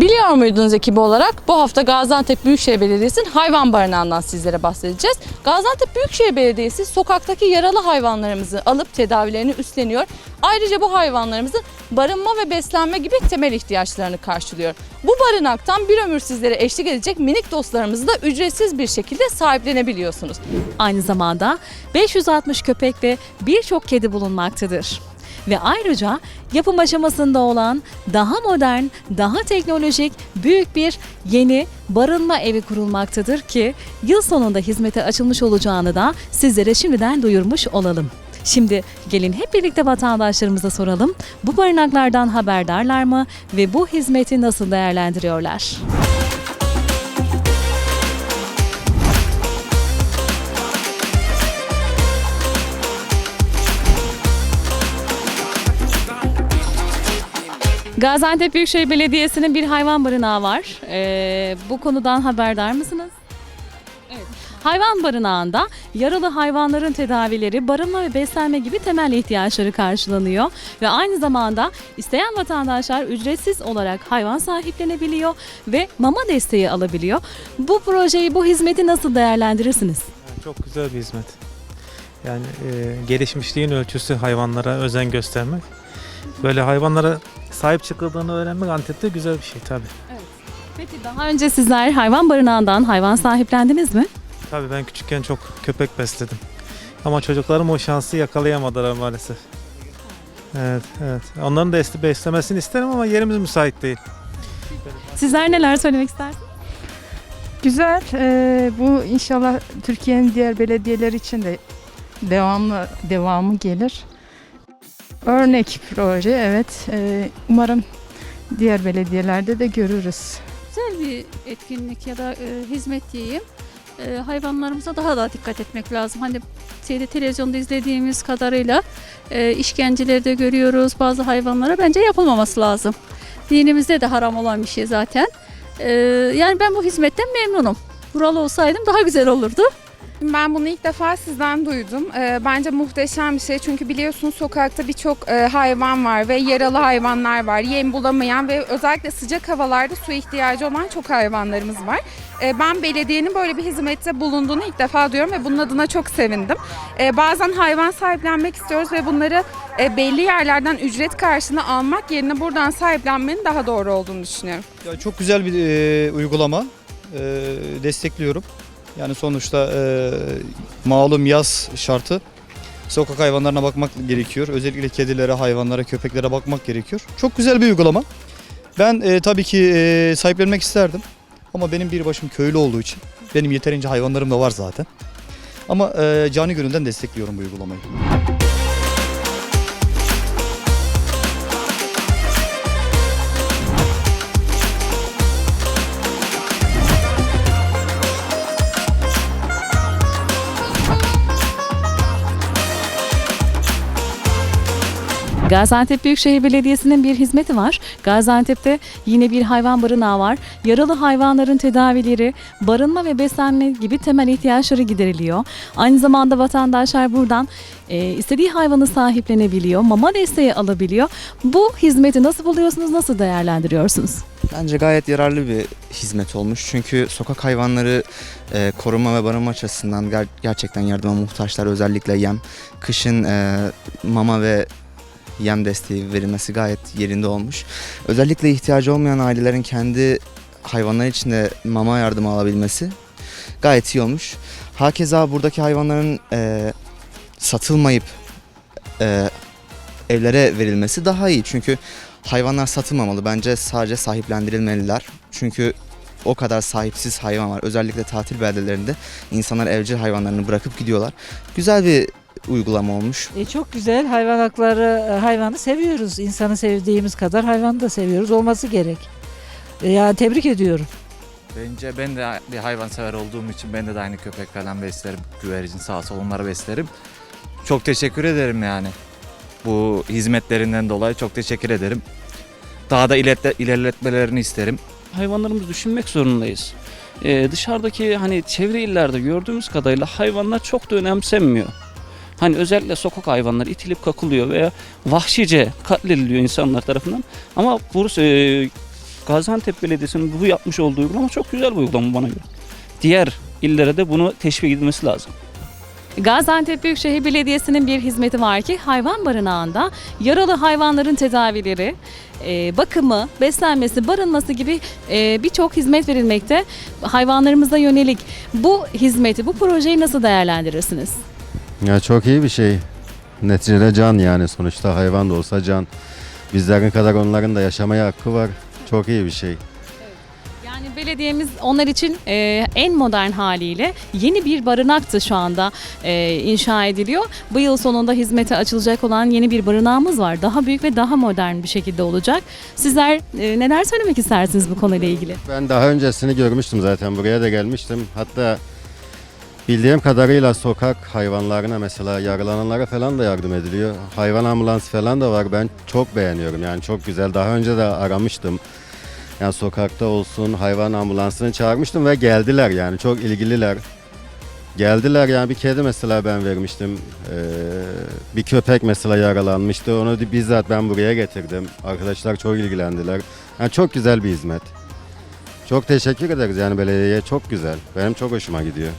Biliyor muydunuz ekibi olarak bu hafta Gaziantep Büyükşehir Belediyesi'nin hayvan barınağından sizlere bahsedeceğiz. Gaziantep Büyükşehir Belediyesi sokaktaki yaralı hayvanlarımızı alıp tedavilerini üstleniyor. Ayrıca bu hayvanlarımızın barınma ve beslenme gibi temel ihtiyaçlarını karşılıyor. Bu barınaktan bir ömür sizlere eşlik edecek minik dostlarımızı da ücretsiz bir şekilde sahiplenebiliyorsunuz. Aynı zamanda 560 köpek ve birçok kedi bulunmaktadır. Ve ayrıca yapım aşamasında olan daha modern, daha teknolojik büyük bir yeni barınma evi kurulmaktadır ki yıl sonunda hizmete açılmış olacağını da sizlere şimdiden duyurmuş olalım. Şimdi gelin hep birlikte vatandaşlarımıza soralım. Bu barınaklardan haberdarlar mı ve bu hizmeti nasıl değerlendiriyorlar? Gaziantep Büyükşehir Belediyesi'nin bir hayvan barınağı var. Ee, bu konudan haberdar mısınız? Evet. Hayvan barınağında yaralı hayvanların tedavileri, barınma ve beslenme gibi temel ihtiyaçları karşılanıyor. Ve aynı zamanda isteyen vatandaşlar ücretsiz olarak hayvan sahiplenebiliyor ve mama desteği alabiliyor. Bu projeyi, bu hizmeti nasıl değerlendirirsiniz? Çok güzel bir hizmet. Yani e, gelişmişliğin ölçüsü hayvanlara özen göstermek. Böyle hayvanlara sahip çıkıldığını öğrenmek Antep'te güzel bir şey tabii. Peki daha önce sizler hayvan barınağından hayvan sahiplendiniz mi? Tabii ben küçükken çok köpek besledim. Ama çocuklarım o şansı yakalayamadılar maalesef. Evet, evet. Onların da beslemesini isterim ama yerimiz müsait değil. Sizler neler söylemek istersiniz? Güzel. Ee, bu inşallah Türkiye'nin diğer belediyeler için de devamlı devamı gelir. Örnek proje evet. Ee, umarım diğer belediyelerde de görürüz. güzel bir etkinlik ya da e, hizmet diyeyim. E, hayvanlarımıza daha da dikkat etmek lazım. Hani şeyde televizyonda izlediğimiz kadarıyla e, işkenceleri de görüyoruz. Bazı hayvanlara bence yapılmaması lazım. Dinimizde de haram olan bir şey zaten. E, yani ben bu hizmetten memnunum. Buralı olsaydım daha güzel olurdu. Ben bunu ilk defa sizden duydum. Ee, bence muhteşem bir şey çünkü biliyorsunuz sokakta birçok e, hayvan var ve yaralı hayvanlar var. Yem bulamayan ve özellikle sıcak havalarda su ihtiyacı olan çok hayvanlarımız var. Ee, ben belediyenin böyle bir hizmette bulunduğunu ilk defa duyuyorum ve bunun adına çok sevindim. Ee, bazen hayvan sahiplenmek istiyoruz ve bunları e, belli yerlerden ücret karşılığında almak yerine buradan sahiplenmenin daha doğru olduğunu düşünüyorum. Ya çok güzel bir e, uygulama. Destekliyorum. Yani sonuçta e, malum yaz şartı. Sokak hayvanlarına bakmak gerekiyor. Özellikle kedilere, hayvanlara, köpeklere bakmak gerekiyor. Çok güzel bir uygulama. Ben e, tabii ki e, sahiplenmek isterdim. Ama benim bir başım köylü olduğu için benim yeterince hayvanlarım da var zaten. Ama e, cani gönülden destekliyorum bu uygulamayı. Gaziantep Büyükşehir Belediyesi'nin bir hizmeti var. Gaziantep'te yine bir hayvan barınağı var. Yaralı hayvanların tedavileri, barınma ve beslenme gibi temel ihtiyaçları gideriliyor. Aynı zamanda vatandaşlar buradan e, istediği hayvanı sahiplenebiliyor, mama desteği alabiliyor. Bu hizmeti nasıl buluyorsunuz, nasıl değerlendiriyorsunuz? Bence gayet yararlı bir hizmet olmuş. Çünkü sokak hayvanları e, koruma ve barınma açısından ger- gerçekten yardıma muhtaçlar. Özellikle yem. Kışın e, mama ve yem desteği verilmesi gayet yerinde olmuş. Özellikle ihtiyacı olmayan ailelerin kendi hayvanlar için de mama yardımı alabilmesi gayet iyi olmuş. Hakeza buradaki hayvanların e, satılmayıp e, evlere verilmesi daha iyi. Çünkü hayvanlar satılmamalı. Bence sadece sahiplendirilmeliler. Çünkü o kadar sahipsiz hayvan var. Özellikle tatil beldelerinde insanlar evcil hayvanlarını bırakıp gidiyorlar. Güzel bir uygulama olmuş. E, çok güzel hayvan hakları e, hayvanı seviyoruz. İnsanı sevdiğimiz kadar hayvanı da seviyoruz. Olması gerek. E, ya tebrik ediyorum. Bence ben de bir hayvansever olduğum için ben de, de aynı köpek falan beslerim. Güvercin sağ sol onları beslerim. Çok teşekkür ederim yani. Bu hizmetlerinden dolayı çok teşekkür ederim. Daha da ilerle- ilerletmelerini isterim. hayvanlarımızı düşünmek zorundayız. Ee, dışarıdaki hani çevre illerde gördüğümüz kadarıyla hayvanlar çok da önemsenmiyor. Hani özellikle sokak hayvanları itilip kakılıyor veya vahşice katlediliyor insanlar tarafından. Ama Bursa, e, Gaziantep Belediyesi'nin bu yapmış olduğu uygulama çok güzel bir uygulama bana göre. Diğer illere de bunu teşvik edilmesi lazım. Gaziantep Büyükşehir Belediyesi'nin bir hizmeti var ki hayvan barınağında yaralı hayvanların tedavileri, e, bakımı, beslenmesi, barınması gibi e, birçok hizmet verilmekte hayvanlarımıza yönelik. Bu hizmeti, bu projeyi nasıl değerlendirirsiniz? Ya çok iyi bir şey. Neticede can yani sonuçta hayvan da olsa can. Bizlerin kadar onların da yaşamaya hakkı var. Çok iyi bir şey. Yani belediyemiz onlar için e, en modern haliyle yeni bir barınaktı şu anda e, inşa ediliyor. Bu yıl sonunda hizmete açılacak olan yeni bir barınağımız var. Daha büyük ve daha modern bir şekilde olacak. Sizler e, neler söylemek istersiniz bu konuyla ilgili? Ben daha öncesini görmüştüm zaten buraya da gelmiştim. Hatta bildiğim kadarıyla sokak hayvanlarına mesela yaralananlara falan da yardım ediliyor. Hayvan ambulans falan da var. Ben çok beğeniyorum yani çok güzel. Daha önce de aramıştım. Yani sokakta olsun hayvan ambulansını çağırmıştım ve geldiler yani çok ilgililer. Geldiler yani bir kedi mesela ben vermiştim. Ee, bir köpek mesela yaralanmıştı. Onu bizzat ben buraya getirdim. Arkadaşlar çok ilgilendiler. Yani çok güzel bir hizmet. Çok teşekkür ederiz yani belediyeye çok güzel. Benim çok hoşuma gidiyor.